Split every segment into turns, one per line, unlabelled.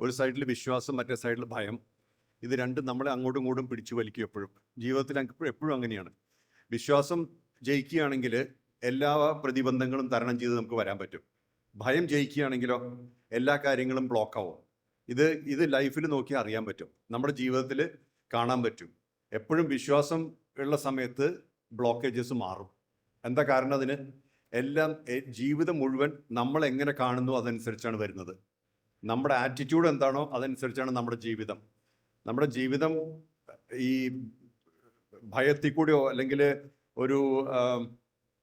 ഒരു സൈഡിൽ വിശ്വാസം മറ്റേ സൈഡിൽ ഭയം. ഇത് രണ്ടും നമ്മളെ അങ്ങോട്ടും ഇങ്ങോട്ടും പിടിച്ചു വലിക്കും എപ്പോഴും. ജീവിതത്തിൽ എപ്പോഴും അങ്ങനെയാണ്. വിശ്വാസം ജയിക്കുകയാണെങ്കിൽ എല്ലാ പ്രതിബന്ധങ്ങളും തരണം ചെയ്ത് നമുക്ക് വരാൻ പറ്റും. ഭയം ജയിക്കുകയാണെങ്കിലോ എല്ലാ കാര്യങ്ങളും ബ്ലോക്ക് ആവും. ഇത് ഇത് ലൈഫിൽ നോക്കി അറിയാൻ പറ്റും. നമ്മുടെ ജീവിതത്തിൽ കാണാൻ പറ്റും. എപ്പോഴും വിശ്വാസം ഉള്ള സമയത്ത് ബ്ലോക്കേജസ് മാറും. എന്താ കാരണം അതിന്? എല്ലാം ജീവിതം മുഴുവൻ നമ്മൾ എങ്ങനെ കാണുന്നു അതനുസരിച്ചാണ് വരുന്നത്. നമ്മുടെ ആറ്റിറ്റ്യൂഡ് എന്താണോ അതനുസരിച്ചാണ് നമ്മുടെ ജീവിതം. നമ്മുടെ ജീവിതം ഈ ഭയത്തിൽ കൂടിയോ അല്ലെങ്കിൽ ഒരു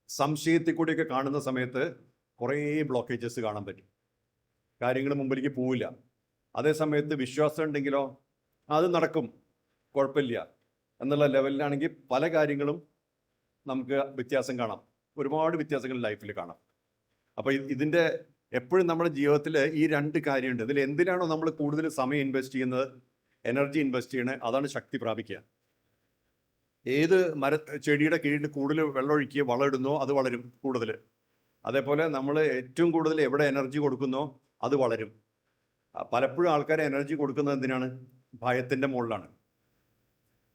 സംശയത്തിൽ കൂടിയൊക്കെ കാണുന്ന സമയത്ത് കുറേ ബ്ലോക്കേജസ് കാണാൻ പറ്റും. കാര്യങ്ങൾ മുമ്പിലേക്ക് പോവില്ല. അതേ സമയത്ത് വിശ്വാസം ഉണ്ടെങ്കിലോ അത് നടക്കും. കുഴപ്പമില്ല. എന്നുള്ള ലെവലിലാണെങ്കിൽ പല കാര്യങ്ങളും നമുക്ക് വ്യത്യാസം കാണാം. ഒരുപാട് വ്യത്യാസങ്ങൾ ലൈഫിൽ കാണാം. അപ്പോൾ ഇതിന്റെ എപ്പോഴും നമ്മുടെ ജീവിതത്തിൽ ഈ രണ്ട് കാര്യമുണ്ട്. ഇതിൽ എന്തിനാണോ നമ്മൾ കൂടുതൽ സമയം ഇൻവെസ്റ്റ് ചെയ്യുന്നത്? എനർജി ഇൻവെസ്റ്റ് ചെയ്യണേ. അതാണ് ശക്തി പ്രാപിക്കുക. ഏത് മര ചെടിയുടെ കീഴിൽ കൂടുതൽ വെള്ളമൊഴിക്കുക വളമിടുന്നോ അത് വളരും കൂടുതൽ അതേപോലെ നമ്മൾ ഏറ്റവും കൂടുതൽ എവിടെ എനർജി കൊടുക്കുന്നോ അത് വളരും. പലപ്പോഴും ആൾക്കാർ എനർജി കൊടുക്കുന്നത് എന്തിനാണ്? ഭയത്തിന്റെ മുകളിലാണ്.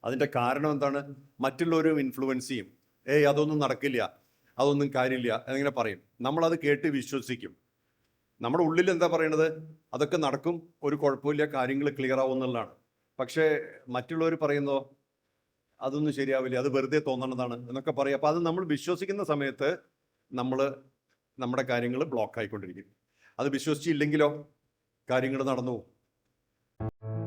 അതിന്റെ കാരണം എന്താണ്? മറ്റുള്ളവരും ഇൻഫ്ലുവൻസ് ചെയ്യും. ഏയ് അതൊന്നും നടക്കില്ല. അതൊന്നും കാര്യമില്ല. എന്നിങ്ങനെ പറയും. നമ്മളത് കേട്ട് വിശ്വസിക്കും. നമ്മുടെ ഉള്ളിൽ എന്താ പറയണത്? അതൊക്കെ നടക്കും ഒരു കുഴപ്പമില്ല കാര്യങ്ങൾ ക്ലിയർ ആവും എന്നുള്ളതാണ്. പക്ഷേ മറ്റുള്ളവർ പറയുന്നോ അതൊന്നും ശരിയാവില്ല അത് വെറുതെ തോന്നണതാണ് എന്നൊക്കെ പറയും. അപ്പോൾ അത് നമ്മൾ വിശ്വസിക്കുന്ന സമയത്ത് നമ്മൾ നമ്മുടെ കാര്യങ്ങൾ ബ്ലോക്ക് ആയിക്കൊണ്ടിരിക്കും. അത് വിശ്വസിച്ചില്ലെങ്കിലോ കാര്യങ്ങൾ നടന്നു പോകും.